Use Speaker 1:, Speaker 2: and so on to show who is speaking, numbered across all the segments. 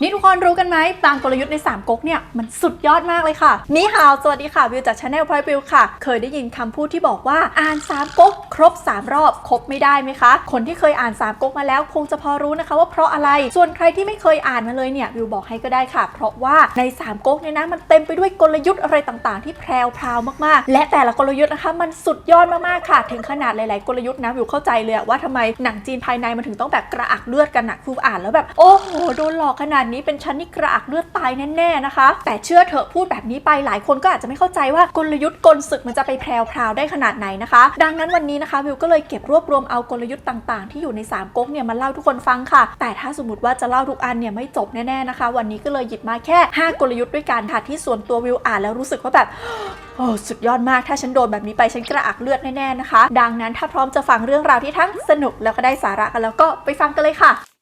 Speaker 1: นี่ทุกคนรู้กันไหมบางกลยุทธ์ใน 3ก๊กเนี่ย มันสุดยอดมากเลยค่ะ นี่ฮาว สวัสดีค่ะ วิวจากชาแนลพอยวิวค่ะ เคยได้ยินคำพูดที่บอกว่าอ่าน 3ก๊กครบ 3 รอบ ครบไม่ได้ไหมคะ คนที่เคยอ่าน 3ก๊กมาแล้ว คงจะพอรู้นะคะว่าเพราะอะไร ส่วนใครที่ไม่เคยอ่านมาเลยเนี่ยวิวบอกให้ก็ได้ค่ะ เพราะว่าใน 3ก๊กเนี่ยนะมันเต็มไปด้วยกลยุทธ์อะไรต่างๆ ที่แพรวพราวมากๆ และแต่ละกลยุทธ์นะคะ มันสุดยอดมากๆค่ะ ถึงขนาดหลายๆ กลยุทธ์นะวิวเข้าใจเลยว่าทำไมหนังจีนภายในมันถึงต้องแบบกระอักเลือดกันนะคืออ่านแล้วแบบโอ้โหโดนหลอกขนาดนี้เป็นชั้นนี่กระอักเลือดตายแน่ๆนะคะ แต่เชื่อเถอะพูดแบบนี้ไปหลายคนก็อาจจะไม่เข้าใจว่ากลยุทธ์กลศึกมันจะไปแพรวพราวได้ขนาดไหนนะคะ ดังนั้นวันนี้นะคะวิวก็เลยเก็บรวบรวมเอากลยุทธ์ต่างๆ ที่อยู่ใน3ก๊กเนี่ยมาเล่าทุกคนฟังค่ะ แต่ถ้าสมมติว่าจะเล่าทุกอันเนี่ยไม่จบแน่ๆนะคะ วันนี้ก็เลยหยิบมาแค่ 5 กลยุทธ์ด้วยกันค่ะที่ส่วนตัววิวอ่านแล้วรู้สึกว่าแบบโอ้สุดยอดมากถ้าฉันโดนแบบนี้ไปฉันกระอักเลือดแน่ๆนะคะ ดังนั้นถ้าพร้อมจะฟังเรื่องราวที่ทั้งสนุกแล้วก็ได้สาระกันแล้วก็ไปฟังกันเลยค่ะ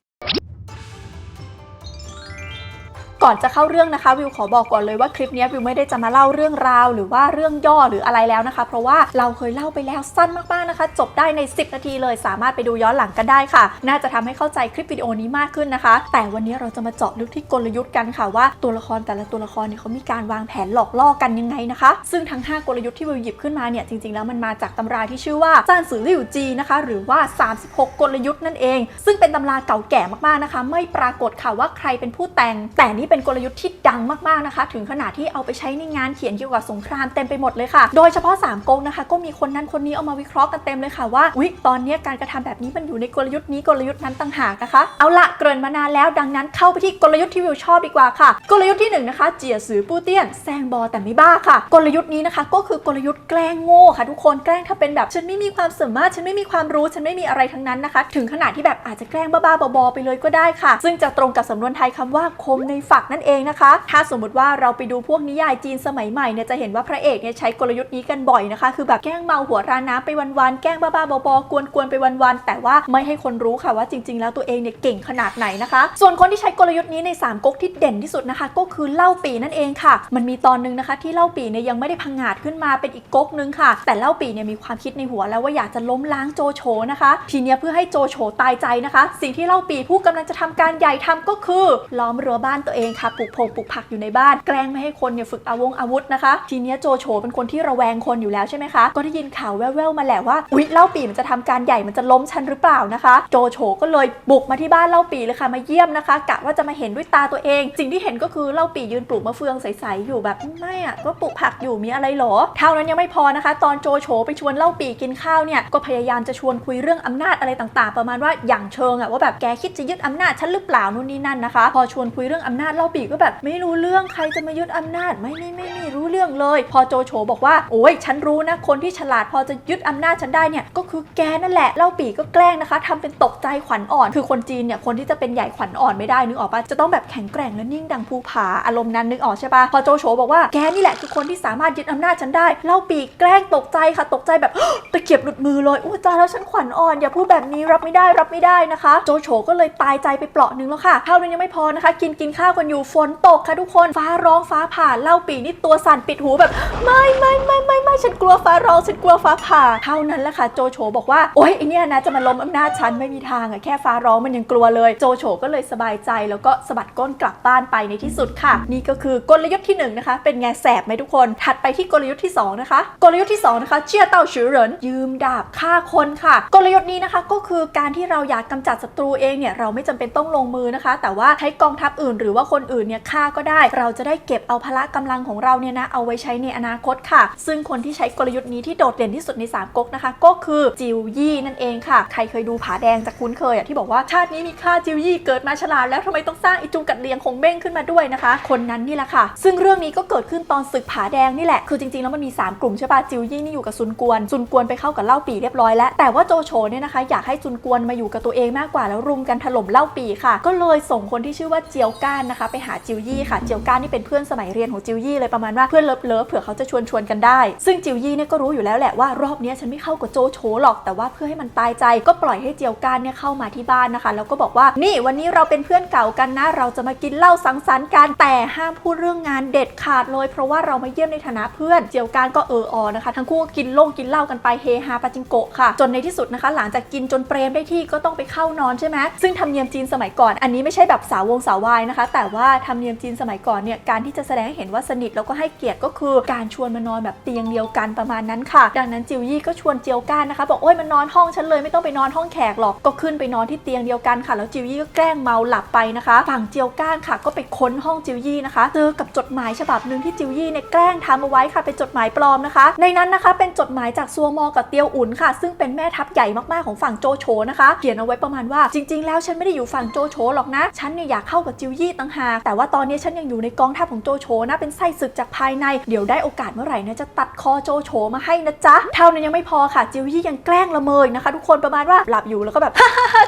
Speaker 1: ก่อนจะเข้าเรื่องนะคะวิวขอบอกก่อนเลยว่าคลิปนี้วิวไม่ได้จะมาเล่าเรื่องราว หรือว่าเรื่องย่อหรืออะไรแล้วนะคะ เพราะว่าเราเคยเล่าไปแล้วสั้นมากๆนะคะ จบได้ใน 10 นาทีเลย สามารถไปดูย้อนหลังกันได้ค่ะ น่าจะทำให้เข้าใจคลิปวิดีโอนี้มากขึ้นนะคะ แต่วันนี้เราจะมาเจาะลึกที่กลยุทธ์กันค่ะว่าตัวละครแต่ละตัวละครเนี่ยเขามีการวางแผนหลอกล่อกันยังไงนะคะ ซึ่งทั้ง 5 กลยุทธ์ที่วิวหยิบขึ้นมาเนี่ยจริงๆแล้วมันมาจากตำราที่ชื่อว่าจานสือลิวจีนะคะหรือว่า 36 กลยุทธ์นั่นเอง ซึ่งเป็นตำราเก่าแก่มากๆนะคะ ไม่ปรากฏค่ะว่าใครเป็นผู้แต่งแต่นี่เป็นกลยุทธ์ที่ดังมากๆนะคะ ถึงขนาดที่เอาไปใช้ในงานเขียนเกี่ยวกับสงครามเต็มไปหมดเลยค่ะ โดยเฉพาะ3ก๊กนะคะ ก็มีคนนั้นคนนี้เอามาวิเคราะห์กันเต็มเลยค่ะว่าวิตอนนี้การกระทำแบบนี้มันอยู่ในกลยุทธ์นี้กลยุทธ์นั้นต่างหากนะคะ เอาละเกริ่นมานานแล้วดังนั้นเข้าไปที่กลยุทธ์ที่วิวชอบดีกว่าค่ะ กลยุทธ์ที่หนึ่งนะคะเจียสือปู้เตี้ยนแซงบอแต่ไม่บ้าค่ะ กลยุทธ์นี้นะคะ ก็คือกลยุทธ์แกล้งโง่ค่ะทุกคนแกล้งถ้าเป็นแบบฉันไม่มีความสามารถฉันไม่มีความรู้ฉันไม่มีอะไรทั้งนั้นนะคะ ถึงขนาดที่แบบอาจจะแกล้งบ้าๆบอๆไปเลยก็ได้ค่ะ ซึ่งจะตรงกับสำนวนไทยคำว่าคมในฝักนั่นเองนะคะ ถ้าสมมติว่าเราไปดูพวกนิยายจีนสมัยใหม่เนี่ยจะเห็นว่าพระเอกเนี่ยใช้กลยุทธ์นี้กันบ่อยนะคะ คือแบบแกล้งเมาหัวราน้ำไปวันๆแกล้งบ้าๆบอๆกวนๆไปวันๆแต่ว่าไม่ให้คนรู้ค่ะว่าจริง ๆ แล้วตัวเองเนี่ยเก่งขนาดไหนนะคะ ส่วนคนที่ใช้กลยุทธ์นี้ในสามก๊กที่เด่นที่สุดนะคะ ก็คือเล่าปีนั่นเองค่ะ มันมีตอนหนึงนะคะที่เล่าปีเนี่ยยังไม่ได้พังงาดขึ้นมาเป็นอีกก๊กนึงค่ะ แต่เล่าปีเนี่ยมีความคิดในหัวแล้วว่าอยากจะล้มล้างโจโฉนะคะทีเนี้ยเพื่อให้โจโฉตายใจนะคะ สิ่งที่เล่าปีผู้กำลังจะทำการใหญ่ทำก็คือล้อมรั้วบ้านตัวเองค่ะปลูกพงปลูกผักอยู่ในบ้าน แกล้งไม่ให้คนเนี่ยฝึกอาวงอาวุธนะคะ ทีเนี้ยโจโฉเป็นคนที่ระแวงคนอยู่แล้วใช่ไหมคะก็ได้ยินข่าวแว่วๆมาแหละว่าอุ๊ยเล่าปีมันจะทำการใหญ่มันจะล้มฉันหรือเปล่านะคะ โจโฉก็เลยบุกมาที่บ้านเล่าปีเลยค่ะมาเยี่ยมนะคะกะว่าจะมาเห็นด้วยตาตัวเอง สิ่งที่เห็นก็คือเล่าปียืนปลูกมะเฟืองใสๆอยู่แบบไม่อะก็ปลูกผักอยู่มีอะไรหรอเท่านั้นยังไม่พอนะคะ ตอนโจโฉไปชวนเล่าปีกินข้าวเนี่ยก็พยายามจะชวนคุยเรื่องอำนาจอะไรต่างๆ ประมาณว่าอย่างเชิงอะว่าแบบแกคิดจะยึดอำนาจฉันหรือเปล่านู่นนี่นั่นนะคะ พอชวนคุยเรื่องอำนาจเล่าปีก็แบบ ไม่รู้เรื่องใครจะมายึดอำนาจ ไม่ไม่ไม่ไม่รู้เรื่องเลย พอโจโฉบอกว่าโอ้ยฉันรู้นะ คนที่ฉลาดพอจะยึดอำนาจฉันได้เนี่ยก็คือแกนั่นแหละเล่าปีก็แกล้งนะคะทำเป็นตกใจขวัญอ่อน คือคนจีนเนี่ยคนที่จะเป็นใหญ่ขวัญอ่อนไม่ได้นึกออกปะจะต้องแบบแข็งแกร่งและนิ่งดังภูผาอารมณ์นั้นนึกออกใช่ปะพอโจโฉบอกว่าแกนี่แหละคือคนที่สามารถยึดอำนาจฉันได้เล่าปีแกล้งตกใจค่ะ ตกใจแบบตะเกียบหลุดมือเลยอู้ตาแล้วฉันขวัญอ่อน อย่าพูดแบบนี้รับไม่ได้รับไม่ได้นะคะ โจโฉก็เลยตายใจไปเปลาะหนึงแล้วค่ะเท่านั้นยังไม่พอนะคะ กินกินข้าวกันอยู่ฝนตกค่ะทุกคนฟ้าร้องฟ้าผ่าเล่าปีนี่ตัวสั่นปิดหูแบบ ไม่ไม่ไม่ไม่ไม่ฉันกลัวฟ้าร้องฉันกลัวฟ้าผ่าเท่านั้นแหละค่ะโจโฉบอกว่าโอ๊ยไอเนี่ยนะจะมาล้มอำนาจฉันไม่มีทางอะแค่ฟ้าร้องมันยังกลัวเลยโจโฉก็เลยสบายใจแล้วก็สะบัดก้นกลับบ้านไปในที่สุดค่ะ นี่ก็คือกลยุทธ์ที่หนึ่งนะคะเป็นไงแสบไหมทุกคนถัดไปที่กลยุทธ์ที่สองนะคะ กลยุทธ์ที่สองนะคะเชี่ยเต้าฉือเหรินยืมดาบฆ่าคนค่ะ กลยุทธ์นี้นะคะก็คือการที่เราอยากกำจัดศัตรูเองเนี่ยเราไม่จำเป็นต้องลงมือนะคะ แต่ว่าใช้กองทัพอื่นหรือว่าคนอื่นเนี่ยฆ่าก็ได้ เราจะได้เก็บเอาพละกำลังของเราเนี่ยนะเอาไว้ใช้ในอนาคตค่ะ ซึ่งคนที่ใช้กลยุทธ์นี้ที่โดดเด่นที่สุดในสามก๊กนะคะ ก็คือจิวยี่นั่นเองค่ะ ใครเคยดูผาแดงจะคุ้นเคยอะที่บอกว่าชาตินี้มีค่าจิวยี่เกิดมาฉลาดแล้วทำไมต้องสร้างอิจูกัดเลียงคงเบ้งขึ้นมาด้วยนะคะ คนนั้นนี่แหละค่ะ ซึ่งเรื่องนี้ก็เกิดขึ้นตอนศึกผาแดงนี่แหละคือจริงๆแล้วมันมี 3 กลุ่มใช่ปะจิวยี่นี่อยู่กับซุนกวนซุนกวนไปเข้ากับเล่าปีเรียบร้อยแล้วแต่ว่าโจโฉเนี่ยนะคะอยากให้ซุนกวนมาอยู่กับตัวเองมากกว่าแล้วรุมกันถล่มเล่าปีค่ะ ก็เลยส่งคนที่ชื่อว่าเจียวก้านนะคะไปหาจิวยี่ค่ะ เจียวก้านนี่เป็นเพื่อนสมัยเรียนของจิวยี่เลยประมาณว่าเพื่อนเลิฟเลิฟเผื่อเขาจะชวนชวนกันได้ ซึ่งจิวยี่เนี่ยก็รู้อยู่แล้วแหละว่ารอบนี้ฉันไม่เข้ากับโจโฉหรอกแต่ว่าเพื่อให้มันตายใจ ก็ปล่อยให้เจียวก้านเนี่ยเข้ามาที่บ้านนะคะ แล้วก็บอกว่านี่วันนี้เราเป็นเพื่อนเก่ากันนะ เราจะมากินเหล้าสังสรรค์กันแต่ห้ามพูดเรื่องงานเด็ดขาดเลย เพราะว่าเรามาเยี่ยมในฐานะเพื่อนเจียวก้านก็เอออนะคะ ทั้งคู่ก็กินเหล่งกินเหล้ากันไปเฮฮาปาจิงโกะค่ะ จนในที่สุดนะคะ หลังจากกินจนเปรมได้ที่ก็ต้องไปเข้านอนใช่ไหมซึ่งธรรมเนียมจีนสมัยก่อนอันนี้ไม่ใช่แบบสาววงสาววายนะคะ แต่ว่าธรรมเนียมจีนสมัยก่อนเนี่ยการที่จะแสดงให้เห็นว่าสนิทแล้วก็ให้เกียรติก็คือการชวนมานอนแบบเตียงเดียวกันประมาณนั้นค่ะ ดังนั้นจิวยี่ก็ชวนเจียวก้านนะคะ บอกโอ้ยมันนอนห้องฉันเลยไม่ต้องไปนอนห้องแขกหรอกก็ขึ้นไปนอนที่เตียงเดียวกันค่ะแล้วจิวยี่ก็แกล้งเมาหลับไปนะคะฝั่งเจียวก้านค่ะ ก็ไปค้นห้องจิวยี่นะคะเจอกับจดหมายฉบับหนึ่งที่จิวยี่เนี่ยแกล้งทำเอาไว้ค่ะเป็นจดหมายปลอมนะคะ ในนั้นนะคะเป็นจดหมายจากซัวมอกับเตียวอุ่นค่ะ ซึ่งเป็นแม่ทัพใหญ่มากๆของฝั่งโจโฉนะคะ เขียนเอาไว้ประมาณว่าจริง ๆ แล้วฉันไม่ได้อยู่ฝั่งโจโฉหรอกนะฉันเนี่ยอยากเข้ากับจิวยี่ต่างหากแต่ว่าตอนนี้ฉันยังอยู่ในกองทัพของโจโฉนะเป็นไส้ศึกจากภายในเดี๋ยวได้โอกาสเมื่อไหร่นะจะตัดคอโจโฉมาให้นะจ๊ะเท่านั้นยังไม่พอค่ะจิวยี่ยังแกล้งละเมออีกนะคะ ทุกคนประมาณว่าหลับอยู่แล้วก็แบบ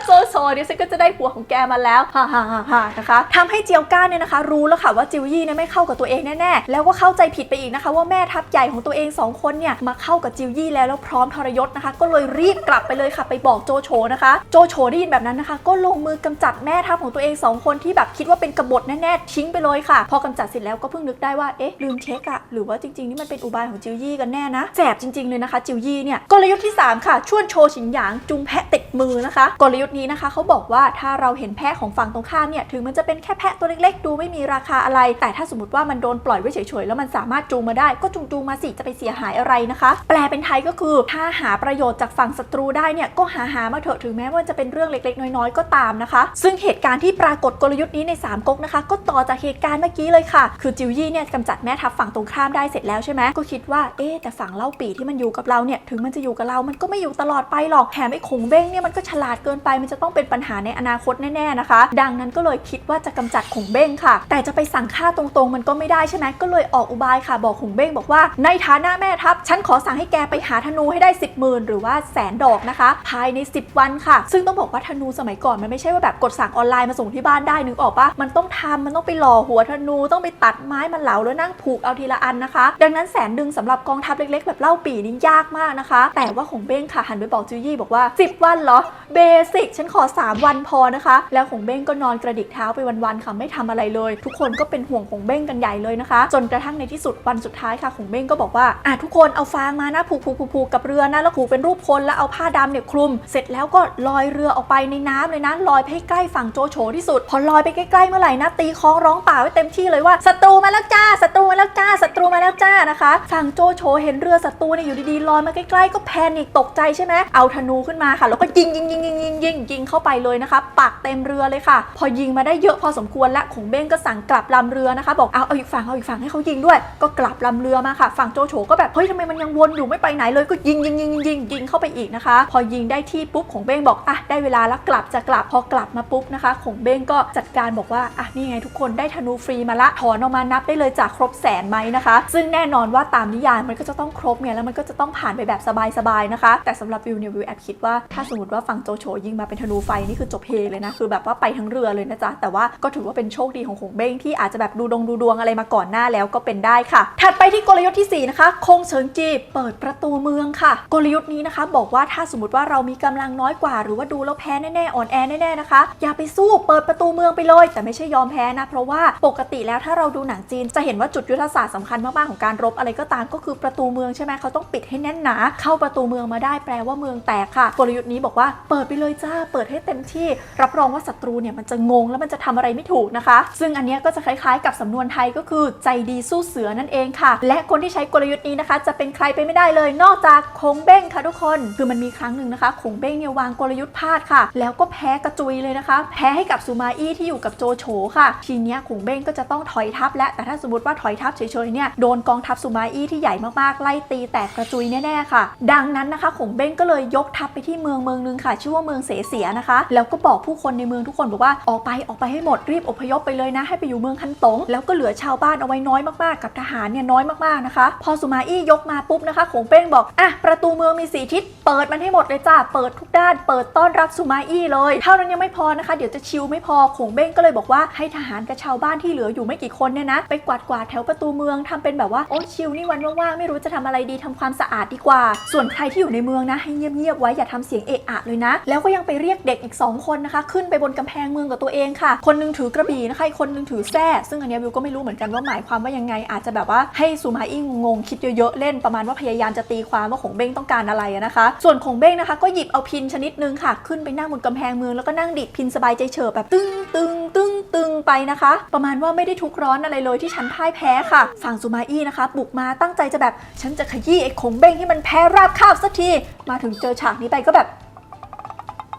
Speaker 1: โจโฉเดี๋ยวฉันก็จะได้ผัวของแกมาแล้วฮ่าฮ่าฮ่าฮ่านะคะทำให้เจียวก้าเนี่ยนะคะ รู้แล้วค่ะว่าจิวยี่เนี่ยไม่เข้ากับตัวเองแน่ๆแล้วก็เข้าใจผิดไปอีกนะคะ ว่าแม่ทัพใหญ่ของตัวเองสองคนเนี่ยมาเข้ากับจิวยี่แล้วแล้วพร้อมทรยศนะคะ ก็เลยรีบกลับไปเลยค่ะไปบอกโจโฉนะคะ โจโฉได้ยินแบบนั้นนะคะ ก็ลงมือกำจัดแม่ทัพของตัวเองสองคนที่แบบคิดว่าเป็นกบฏแน่ๆทิ้งไปเลยค่ะ พอกำจัดเสร็จแล้วก็เพิ่งนึกได้ว่าเอ๊ะลืมเช็คอะหรือว่าจริงๆนี่มันเป็นอุบายของจิวยี่กันแน่นะแสบจริงๆเลยนะคะจิวยี่เนี่ยกลยุทธ์ที่สามค่ะชวนโชว์ฉินหยางจุงแพะติดมือนะคะ กลยุทธ์นี้นะคะเขาบอกว่าถ้าเราเห็นแพะของฝั่งตรงข้ามเนี่ยถึงมันจะเป็นแค่แพะตัวเล็กๆ ดูไม่มีราคาอะไร แต่ถ้าสมมติว่ามันโดนปล่อยไว้เฉยๆแล้วมันสามารถจูงมาได้ก็จูงจูงๆมาสิจะไปเสียหายอะไรนะคะ แปลเป็นไทยก็คือถ้าหาประโยชน์จากฝั่งศัตรูได้เนี่ยก็หาหามาเถอะถึงแม้ว่าจะเป็นเรื่องเล็กๆ น้อยๆ ก็ตามนะคะ ซึ่งเหตุการณ์ที่ปรากฏกลยุทธ์นี้ในสามก๊กนะคะ ก็ต่อจากเหตุการณ์เมื่อกี้เลยค่ะ คือจิวยี่เนี่ยกำจัดแม่ทัพฝั่งตรงข้ามทามได้เสร็จแล้วใช่ไหมก็คิดว่าเอ๊แต่ฝั่งเล่าปีที่มันอยู่กับเราเนี่ยถึงมันจะอยู่กับเรา มันก็ไม่อยู่ตลอดไปหรอกแถมไอ้ขงเบ้งเนี่ยมันก็ฉลาดเกินไปมันจะต้องเป็นปัญหาในอนาคตแน่ๆนะคะ ดังนั้นก็เลยคิดว่าจะกำจัดขงเบ้งค่ะ แต่จะไปสั่งฆ่าตรงๆ มันก็ไม่ได้ใช่ไหมก็เลยออกอุบายค่ะบอกขงเบ้งบอกว่าในฐานะแม่ทัพฉันขอสั่งให้แกไปหาธนูให้ได้ 10หมื่นหรือว่าแสนดอกนะคะ ภายใน 10 วันค่ะ ซึ่งต้องบอกว่าธนูสมัยก่อนมันไม่ใช่ว่าแบบกดสั่งออนไลน์มาส่งที่บ้านได้นึกออกปะมันต้องทำมันต้องไปหล่อหัวธนูต้องไปตัดไม้มันเหลาแล้วนั่งผูกเอาทีละอันนะคะ ดังนั้นแสนดึงสำหรับกองทัพเล็กๆ แบบเล่าปีนี่ยากมากนะคะ แต่ว่าของเบ้งค่ะหันไปบอกจูยี่บอกว่า 10 วันเหรอเบสิกฉันขอ 3 วันพอนะคะ แล้วของเบ้งก็นอนกระดิกเท้าไปวันๆค่ะไม่ทำอะไรเลย ทุกคนก็เป็นห่วงของเบ้งกันใหญ่เลยนะคะ จนกระทั่งในที่สุดวันสุดท้ายค่ะของเบ้งก็บอกว่าอะทุกคนเอาฟางมานะผูกผูกผูกผูกกับเรือนะแล้วผูกเป็นรูปคนแล้วเอาผ้าดำเนี่ยคลุม เสร็จแล้วก็ลอยเรือออกไปในน้ำเลยนะลอยไปใใกล้ฝั่งโจโฉที่สุด พอลอยไปใกล้ๆเมื่อไหร่นะตีคล้องร้องป่าไว้เต็มที่เลยว่าศัตรูมาแล้วจ้าศัตรูมาแล้วจ้าศัตรูมาแล้วจ้านะคะฝั่งโจโฉเห็นเรือศัตรูเนี่ยอยู่ดีๆลอยมาใกล้ๆก็แพนิคตกใจใช่ไหมเอาธนูขึ้นมาค่ะ แล้วก็ยิงยิงยิงยิงยิงยิงยิงเข้าไปเลยนะคะ ปักเต็มเรือเลยค่ะ พอยิงมาได้เยอะพอสมควรและขงเบ้งก็สั่งกลับลำเรือนะคะ บอกเอาเอาอีกฝั่งเอาอีกฝั่งให้เขายิงด้วย ก็กลับลำเรือมาค่ะ ฝั่งโจโฉก็แบบเฮ้ยทำไมมันยังวนอยู่ไม่ไปไหนเลยก็ยิงยิงยิงยิงยิงยิงเข้าไปอีกนะคะ พอยิงได้ที่ปุ๊บขงเบ้งบอกอะได้เวลาแล้วกลับจะกลับพอกลับมาปุ๊บนะคะขงเบ้งก็จัดการบอกว่าอะนี่ไงทุกคนได้ธนูฟรีมาละถอนออกมานับได้เลยจากครบแสนไหมนะคะซึ่งแน่นอนว่าตามนิยายมันก็จะต้องครบไงแล้วมันก็จะต้องผ่านไปแบบสบายๆนะคะ แต่สำหรับวิวเนี่ยวิวแอบคิดว่าถ้าสมมติว่าฝั่งโจโฉยิงมาเป็นธนูไฟนี่คือจบเฮเลยนะคือแบบว่าไปทั้งเรือเลยนะจ๊ะแต่ว่าก็ถือว่าเป็นโชคดีของขงเบ้งที่อาจจะแบบดูดงดูดวงอะไรมาก่อนหน้าแล้วก็เป็นได้ค่ะ ถัดไปที่กลยุทธ์ที่สี่นะคะ คงเฉิงจีเปิดประตูเมืองค่ะ กลยุทธ์นี้นะคะ บอกว่าถ้าสมมติว่าเรามีกำลังน้อยกว่า หรือว่าดูแล้วแพ้แน่ๆอ่อนแอแน่ๆนะคะ อย่าไปสู้เปิดประตูเมืองไปเลย แต่ไม่ใช่ยอมแพ้นะ เพราะว่าปกติแล้วถ้าเราดูหนังจีนจะเห็นว่าจุดยุทธศาสตร์สำคัญมากๆของการรบอะไรก็ตามก็คือประตูเมืองใช่ไหมเขาต้องปิดให้แน่นหนา เข้าประตูเมืองมาได้แปลว่าเมืองแตกค่ะกลยุทธ์นี้บอกว่าเปิดไปเลยจ้าเปิดให้เต็มที่ รับรองว่าศัตรูเนี่ยมันจะงงแล้วมันจะทำอะไรไม่ถูกนะคะ ซึ่งอันนี้ก็จะคล้ายๆ กับสำนวนไทยก็คือใจดีสู้เสือนั่นเองค่ะ และคนที่ใช้กลยุทธ์นี้นะคะ จะเป็นใครไปไม่ได้เลย นอกจากคงเบ้งค่ะทุกคน คือมันมีครั้งหนึ่งนะคะคงเบ้งเนี่ยวางกลยุทธ์พลาดค่ะ แล้วก็แพ้กระจุยเลยนะคะ แพ้ให้กับซูมาอี้ที่อยู่กับโจโฉค่ะ ทีเนี้ยคงเบ้งก็จะต้องถอยทัพและแต่ถ้าสมมติว่าถอยทัพเฉยๆเนี่ยโดนกองทัพซูมาอี้ที่ใหญ่มากๆ ไล่ตีแตกกระจุยแน่ๆค่ะ ดังนั้นนะคะขงเบ้งก็เลยยกทัพไปที่เมืองเมืองนึงค่ะ ชื่อว่าเมืองเสเสียนะคะ แล้วก็บอกผู้คนในเมืองทุกคนบอกว่าออกไปออกไปให้หมดรีบอพยพไปเลยนะ ให้ไปอยู่เมืองคันตงแล้วก็เหลือชาวบ้านเอาไว้น้อยมากๆ กับทหารเนี่ยน้อยมากๆนะคะ พอสุมาอี้ยกมาปุ๊บนะคะขงเป้งบอกอะประตูเมืองมีสีทิศ เปิดมันให้หมดเลยจ้า เปิดทุกด้าน เปิดต้อนรับสุมาอี้เลย เท่านั้นยังไม่พอนะคะ เดี๋ยวจะชิลไม่พอขงเบ้งก็เลยบอกว่าให้ทหารกับชาวบ้านที่เหลืออยู่ไม่กี่คนเนี่ยนะ ไปกวาดกวาดๆแถวประตูเมืองทำเป็นแบบว่า โอ้ชิลนี่วันว่างๆไม่รู้จะทำอะไรดีทำความสะอาดดีกว่า ส่วนใครที่อยู่ในเมืองนะ ให้เงียบๆไว้อย่าทำเสียงเอะอะเลยนะ แล้วก็ยังไปเรียกเด็กอีก 2 คนนะคะ ขึ้นไปบนกำแพงเมืองกับตัวเองค่ะ คนหนึงถือกระบี่นะคะอีกคนหนึงถือแส้ซึ่งอันนี้วิวก็ไม่รู้เหมือนกันว่าหมายความว่ายังไง อาจจะแบบว่าให้ซูมาอี้งงคิดเยอะๆเล่นประมาณว่าพยายามจะตีความว่าขงเบ้งต้องการอะไรนะคะส่วนของเบ้งนะคะ ก็หยิบเอาพินชนิดนึงค่ะ ขึ้นไปนั่งบนกำแพงเมืองแล้วก็นั่งดีดพินสบายใจเฉิบแบบตึงตึงตึงตึงไปนะคะ ประมาณว่าไม่ได้ทุกร้อนอะไรเลยที่ฉันพ่ายแพ้ค่ะ ฝั่งซูมาอี้นะคะ บุกมาตั้งใจจะแบบฉันจะขยี้ไอ้ของเบ้งให้มันแพ้ราบคาบสักทีมาถึงเจอฉากนี้ไปก็แบบ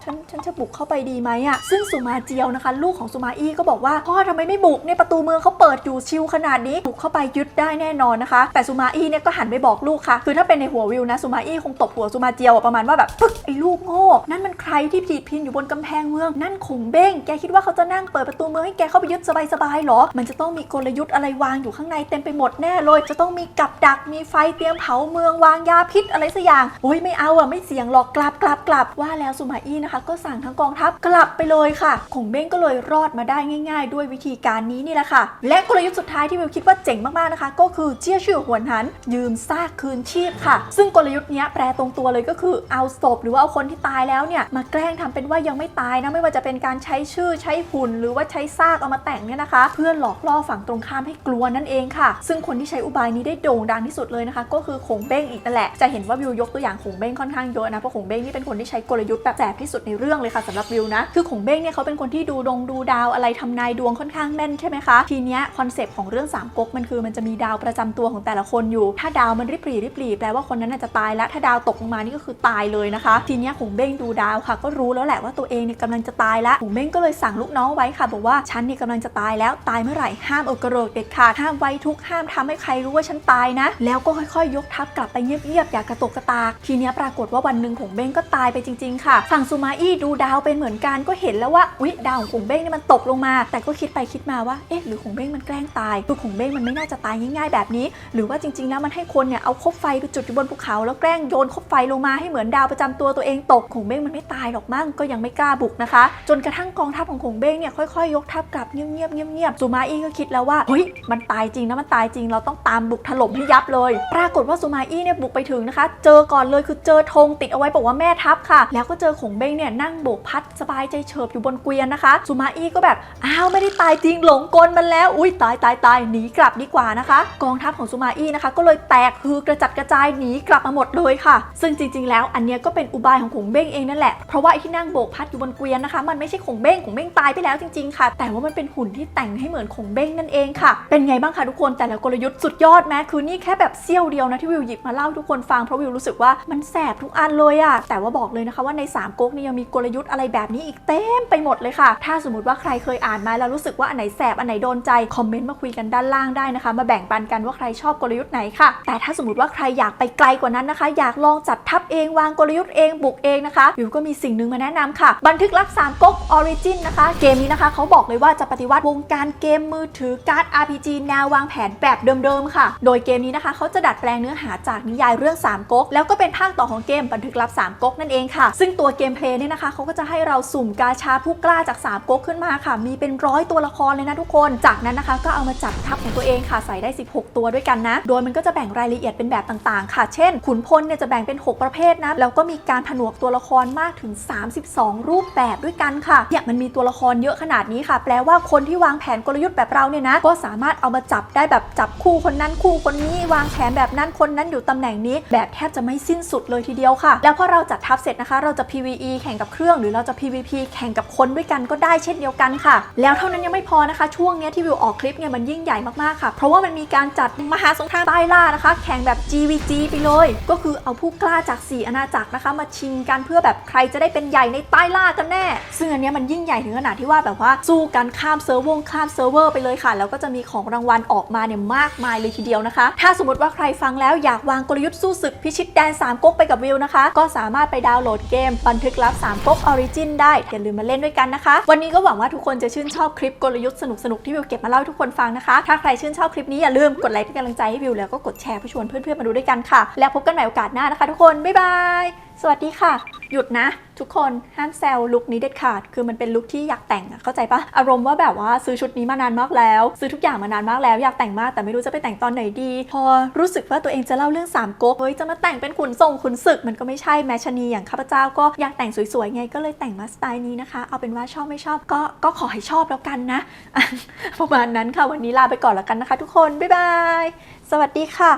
Speaker 1: ฉันฉันจะบุกเข้าไปดีไหมอะซึ่งสุมาเจียวนะคะ ลูกของสุมาอี้ก็บอกว่าพ่อทำไมไม่บุกเนี่ยประตูเมืองเขาเปิดอยู่ชิวขนาดนี้บุกเข้าไปยึดได้แน่นอนนะคะ แต่สุมาอี้เนี่ยก็หันไปบอกลูกค่ะ คือถ้าเป็นในหัววิวนะสุมาอี้คงตบหัวสุมาเจียวประมาณว่าแบบปึ๊กไอ้ลูกโง่นั่นมันใครที่ผีดพินอยู่บนกำแพงเมืองนั่นขงเบ้งแกคิดว่าเขาจะนั่งเปิดประตูเมืองให้แกเข้าไปยึดสบายๆหรอ มันจะต้องมีกลยุทธ์อะไรวางอยู่ข้างในเต็มไปหมดแน่เลยจะต้องมีกับดักมีไฟเตรียมเผาเมืองวางยาพิษอะไรสักอย่างโอ้ยไม่เอาอะไม่เสี่ยงหรอกกลับกลับกลับว่าแล้วสุมาอี้นะคะก็สั่งทั้งกองทัพกลับไปเลยค่ะขงเบ้งก็เลยรอดมาได้ง่าย ๆ ด้วยวิธีการนี้นี่แหละค่ะ และกลยุทธ์สุดท้ายที่วิวคิดว่าเจ๋งมากๆนะคะ ก็คือเจี้ยชื่อหวนหัน ยืมซากคืนชีพค่ะ ซึ่งกลยุทธ์นี้แปลตรงตัวเลยก็คือเอาศพหรือว่าเอาคนที่ตายแล้วเนี่ยมาแกล้งทำเป็นว่ายังไม่ตายนะไม่ว่าจะเป็นการใช้ชื่อใช้หุ่น หรือว่าใช้ซากเอามาแต่งเนี่ยนะคะ เพื่อหลอกล่อฝั่งตรงข้ามให้กลัวนั่นเองค่ะ ซึ่งคนที่ใช้อุบายนี้ได้โด่งดังที่สุดเลยนะคะ ก็คือขงเบ้งอีกนั่นแหละจะเห็นว่าวิวยกตัวอย่างขงเบ้งค่อนข้างเยอะนะเพราะขงเบ้งนี่เป็นคนที่ใช้กลยุทธ์แบบแสบที่สุดในเรื่องเลยค่ะสำหรับวิวนะ คือขงเบ้งเนี่ยเขาเป็นคนที่ดูดงดูดาวอะไรทำนายดวงค่อนข้างแม่นใช่ไหมคะทีเนี้ยคอนเซปต์ของเรื่องสามก๊กมันคือมันจะมีดาวประจำตัวของแต่ละคนอยู่ ถ้าดาวมันริบหรี่ริบหรี่แปลว่าคนนั้นน่าจะตายแล้วถ้าดาวตกลงมานี่ก็คือตายเลยนะคะ ทีเนี้ยขงเบ้งดูดาวค่ะ ก็รู้แล้วแหละว่าตัวเองเนี่ยกำลังจะตายแล้วขงเบ้งก็เลยสั่งลูกน้องไว้ค่ะบอกว่าฉันเนี่ยกำลังจะตายแล้วตายเมื่อไหร่ห้ามเอากระโดดเด็ดขาดห้ามไว้ทุกห้ามทำให้ใครรู้ว่าฉันตายนะ แล้วก็ค่อยๆ ยกทัพกลับไปเงียบๆอย่ากระตกกระตาก ทีเนี้ยปรากฏว่าวันหนึ่งขงเบ้งก็ตายไปจริงๆค่ะ ฝั่งซูมาอี้ดูดาวเป็นเหมือนกันก็เห็นแล้วว่าอุ๊ยดาวของขงเบ้งเนี่ยมันตกลงมา แต่ก็คิดไปคิดมาว่าเอ๊ะหรือขงเบ้งมันแกล้งตายคือขงเบ้งมันไม่น่าจะตายง่ายๆแบบนี้ หรือว่าจริงๆแล้วมันให้คนเนี่ยเอาคบไฟไปจุดอยู่บนภูเขา แล้วแกล้งโยนคบไฟลงมาให้เหมือนดาวประจำตัวตัวเองตกขงเบ้งมันไม่ตายหรอกมั่งก็ยังไม่กล้าบุกนะคะ จนกระทั่งกองทัพของขงเบ้งเนี่ยค่อยๆยกทัพกลับเงียบๆเงียบๆซูมาอี้ก็คิดแล้วว่าเฮ้ยมันตายจริงนะมันตายจริงเราต้องตามบุกถล่มให้ยับเลย ปรากฏว่าซูมาอี้เนี่ยบุกไปถึงนะคะ เจอก่อนเลยคือเจอธงติดเอาไว้บอกว่าแม่ทัพค่ะ แล้วก็เจอขงเบ้งเนี่ยนั่งโบกพัดสบายใจเฉิบอยู่บนเกวียนนะคะซูมาอี้ก็แบบอ้าวไม่ได้ตายจริงหลงกลมันแล้ว อุ้ยตายตายตายหนีกลับดีกว่านะคะ กองทัพของซูมาอี้นะคะ ก็เลยแตกฮือกระจัดกระจายหนีกลับมาหมดเลยค่ะ ซึ่งจริง ๆ แล้วอันเนี้ยก็เป็นอุบายของขงเบ้งเองนั่นแหละเพราะว่าไอ้ที่นั่งโบกพัดอยู่บนเกวียนนะคะ มันไม่ใช่ขงเบ้งขงเบ้งตายไปแล้วจริงๆค่ะ แต่ว่ามันเป็นหุ่นที่แต่งให้เหมือนขงเบ้งนั่นเองค่ะ เป็นไงบ้างคะทุกคนแต่ละกลยุทธ์สุดยอดแม้คือนี่แค่แบบเสี้ยวเดียวนะที่วิวหยิบมาเล่าทุกคนฟังเพราะวิวรู้สึกว่ามันแสบทุกอันเลยอะแต่ว่าบอกเลยนะคะว่าในสามก๊กนียังมีกลยุทธ์อะไรแบบนี้อีกเต็มไปหมดเลยค่ะ ถ้าสมมติว่าใครเคยอ่านมาแล้วรู้สึกว่าอันไหนแสบอันไหนโดนใจคอมเมนต์มาคุยกันด้านล่างได้นะคะ มาแบ่งปันกันว่าใครชอบกลยุทธ์ไหนค่ะ แต่ถ้าสมมติว่าใครอยากไปไกลกว่านั้นนะคะ อยากลองจัดทัพเองวางกลยุทธ์เองบุกเองนะคะวิวก็มีสิ่งหนึ่งมาแนะนำค่ะ บันทึกลับสามก๊กออริจินนะคะ เกมนี้นะคะเขาบอกเลยว่าจะปฏิวัติวงการเกมมือถือการ์ด RPG แนววางแผนแบบเดิมๆค่ะ โดยเกมนี้นะคะเขาจะดัดแปลงเนื้อหาจากนิยายเรื่องสามก๊กแล้วก็เป็นภาคต่อของเกมบันทึกลับสามก๊กนั่นเองค่ะ ซึ่งตัวเกมเพลย์เนี่ยนะคะเขาก็จะให้เราสุ่มกาชาผู้กล้าจากสามก๊กขึ้นมาค่ะ มีเป็นร้อยตัวละครเลยนะทุกคน จากนั้นนะคะก็เอามาจัดทัพของตัวเองค่ะใส่ได้ 16 ตัวด้วยกันนะ โดยมันก็จะแบ่งรายละเอียดเป็นแบบต่างๆ ค่ะ เช่น ขุนพลเนี่ยจะแบ่งเป็น 6 ประเภทนะ แล้วก็มีการผนวกตัวละครมากถึง 32 รูปแบบด้วยกันค่ะเนี่ยมันมีตัวละครเยอะขนาดนี้ค่ะ แปลว่าคนที่วางแผนกลยุทธ์แบบเราเนี่ยนะ ก็สามารถเอามาจับได้แบบจับคู่คนนั้นคู่คนนี้วางแผนแบบนั้นคนนั้นอยู่ตำแหน่งนี้ แบบแทบจะไม่สิ้นสุดเลยทีเดียวค่ะ แล้วพอเราจัดทัพเสร็จนะคะ เราจะ PVE แข่งกับเครื่อง หรือเราจะ PVP แข่งกับคนด้วยกันก็ได้เช่นเดียวกันค่ะ แล้วเท่านั้นยังไม่พอนะคะ ช่วงนี้ที่วิวออกคลิปเนี่ยมันยิ่งใหญ่มากๆค่ะ เพราะว่ามันมีการจัดมหาสงครามใต้ล่านะคะ แข่งแบบ GVG ไปเลย ก็คือเอาผู้กล้าจาก 4 อาณาจักรนะคะ มาชิงกันเพื่อแบบใครจะได้เป็นใหญ่ในใต้ล่ากันแน่ ซึ่งอันนี้มันยิ่งใหญ่ถึงขนาดที่ว่าแบบว่าสู้กันข้ามเซิร์ฟวงข้ามเซิร์ฟเวอร์ไปเลยค่ะ แล้วก็จะมีของรางวัลออกมาเนี่ยมากมายเลยทีเดียวนะคะ ถ้าสมมติว่าใครฟังแล้วอยากวางกลยุทธ์สู้ศึกพิชิตแดนสามก๊กไปกับวิวนะคะ ก็สามารถไปดาวน์โหลดเกมบันทึกลับสามก๊กออริจินได้ อย่าลืมมาเล่นด้วยกันนะคะ วันนี้ก็หวังว่าทุกคนจะชื่นชอบคลิปกลยุทธ์สนุกๆที่วิวเก็บมาเล่าให้ทุกคนฟังนะคะ ถ้าใครชื่นชอบคลิปนี้อย่าลืมกดไลค์เป็นกำลังใจให้วิวแล้วก็กดแชร์เพื่อชวนเพื่อนๆมาดูด้วยกันค่ะ แล้วพบกันใหม่โอกาสหน้านะคะ ทุกคนบ๊ายบาย สวัสดีค่ะ หยุดนะ ทุกคนห้ามแซวลุคนี้เด็ดขาด คือมันเป็นลุคที่อยากแต่งอะเข้าใจปะอารมณ์ว่าแบบว่าซื้อชุดนี้มานานมากแล้ว ซื้อทุกอย่างมานานมากแล้วอยากแต่งมากแต่ไม่รู้จะไปแต่งตอนไหนดี พอรู้สึกว่าตัวเองจะเล่าเรื่องสามก๊กเฮ้ยจะมาแต่งเป็นขุนทรงขุนศึกมันก็ไม่ใช่แมชนีอย่างข้าพเจ้าก็อยากแต่งสวยๆไงก็เลยแต่งมาสไตล์นี้นะคะ เอาเป็นว่าชอบไม่ชอบก็ก็ขอให้ชอบแล้วกันนะประมาณนั้นค่ะวันนี้ลาไปก่อนแล้วกันนะคะ ทุกคนบ๊ายบายสวัสดีค่ะ